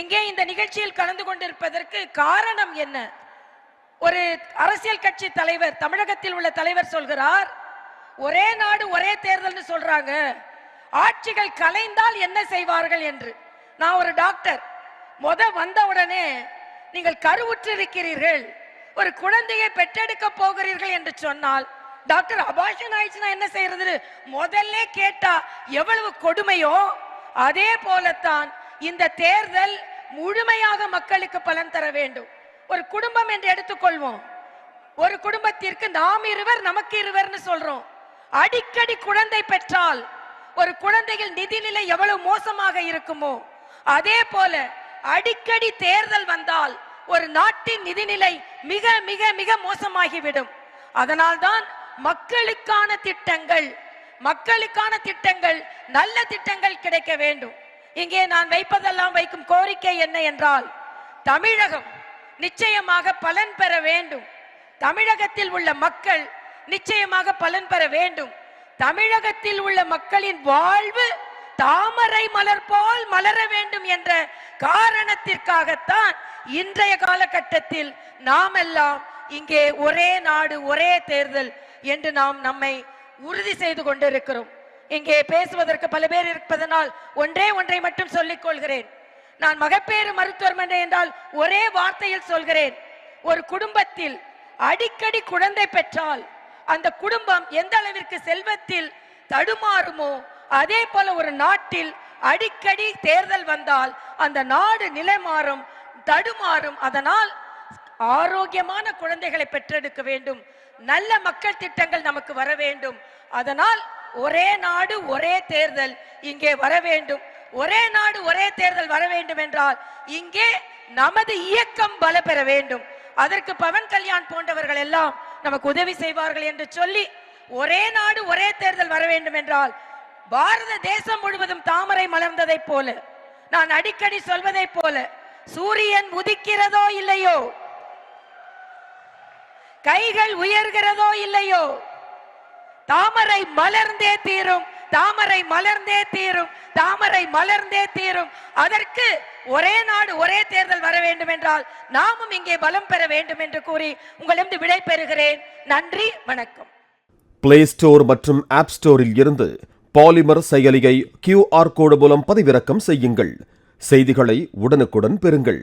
இங்கே இந்த நிகழ்ச்சியில் கலந்து கொண்டிருப்பதற்கு காரணம் என்ன? ஒரு அரசியல் கட்சி தலைவர் தமிழகத்தில் உள்ள தலைவர் சொல்கிறார் ஒரே நாடு ஒரே தேர்தல்னு சொல்றாங்க. ஆட்சிகள் கலைந்தால் என்ன செய்வார்கள் என்று. நான் ஒரு டாக்டர். முத வந்த உடனே நீங்கள் கருவுற்று இருக்கிறீர்கள் ஒரு குழந்தையை பெற்றெடுக்க போகிறீர்கள் என்று சொன்னால் டாக்டர் அபாஷன் ஆயிடுச்சுன்னா என்ன செய்யறது முதல்ல கேட்டா எவ்வளவு கொடுமையோ அதே போலத்தான் இந்த தேர்தல் முழுமையாக மக்களுக்கு பலன் தர வேண்டும். ஒரு குடும்பம் என்று எடுத்துக்கொள்வோம். ஒரு குடும்பத்திற்கு நாம் இருவர் நமக்கு இருவர்னு சொல்றோம். அடிக்கடி குழந்தை பெற்றால் ஒரு குழந்தைகள் நிதிநிலை எவ்வளவு மோசமாக இருக்குமோ அதே போல அடிக்கடி தேர்தல் வந்தால் ஒரு நாட்டின் நிதிநிலை மிக மிக மிக மோசமாகிவிடும். அதனால்தான் மக்களுக்கான திட்டங்கள் மக்களுக்கான திட்டங்கள் நல்ல திட்டங்கள் கிடைக்க வேண்டும். இங்கே நான் வைப்பதெல்லாம் வைக்கும் கோரிக்கை என்ன என்றால் தமிழகம் நிச்சயமாக பலன் பெற வேண்டும். தமிழகத்தில் உள்ள மக்கள் நிச்சயமாக பலன் பெற வேண்டும். தமிழகத்தில் உள்ள மக்களின் வாழ்வு தாமரை மலர் போல் மலர வேண்டும் என்ற காரணத்திற்காகத்தான் இன்றைய காலகட்டத்தில் நாம் எல்லாம் இங்கே ஒரே நாடு ஒரே தேர்தல் என்று நாம் நம்மை உறுதி செய்து கொண்டிருக்கிறோம். இங்கே பேசுவதற்கு பல பேர் இருப்பதனால் ஒன்றே ஒன்றை மட்டும் சொல்லிக் கொள்கிறேன். நான் மகப்பேறு மருத்துவமனை என்றால் ஒரே வார்த்தையில் சொல்கிறேன். ஒரு குடும்பத்தில் அடிக்கடி குழந்தை பெற்றால் அந்த குடும்பம் எந்த அளவிற்கு செல்வத்தில் தடுமாறுமோ அதே போல ஒரு நாட்டில் அடிக்கடி தேர்தல் வந்தால் அந்த நாடு நிலைமாறும் தடுமாறும் அதனால் ஆரோக்கியமான குழந்தைகளை பெற்றெடுக்க வேண்டும். நல்ல மக்கள் திட்டங்கள் நமக்கு வர வேண்டும். அதனால் ஒரே நாடு ஒரே தேர்தல் இங்கே வர வேண்டும். ஒரே நாடு ஒரே தேர்தல் வர வேண்டும் என்றால் இங்கே நமது இயக்கம் பல பெற வேண்டும். அதற்கு பவன் கல்யாண் போன்றவர்கள் எல்லாம் நமக்கு உதவி செய்வார்கள் என்று சொல்லி ஒரே நாடு ஒரே தேர்தல் வர வேண்டும் என்றால் பாரத தேசம் முழுவதும் தாமரை மலர்ந்ததைப் போல நான் அடிக்கடி சொல்வதைப் போல சூரியன் உதிக்கிறதோ இல்லையோ? கைகள் உயர்கிறதோ இல்லையோ? தாமரை மலர்ந்தே தீரும் தாமரை மலர்ந்தே தீரும் தாமரை மலர்ந்தே தீரும். அதற்கு ஒரே நாடு ஒரே தேர்தல் வர வேண்டும் என்றால் நாமும் இங்கே பலம் பெற வேண்டும் என்று கூறி உங்களிடம் விடை பெறுகிறேன். நன்றி வணக்கம். பிளே ஸ்டோர் மற்றும் ஆப் ஸ்டோரில் இருந்து பாலிமர் செயலியை கியூஆர் கோடு மூலம் பதிவிறக்கம் செய்யுங்கள். செய்திகளை உடனுக்குடன் பெறுங்கள்.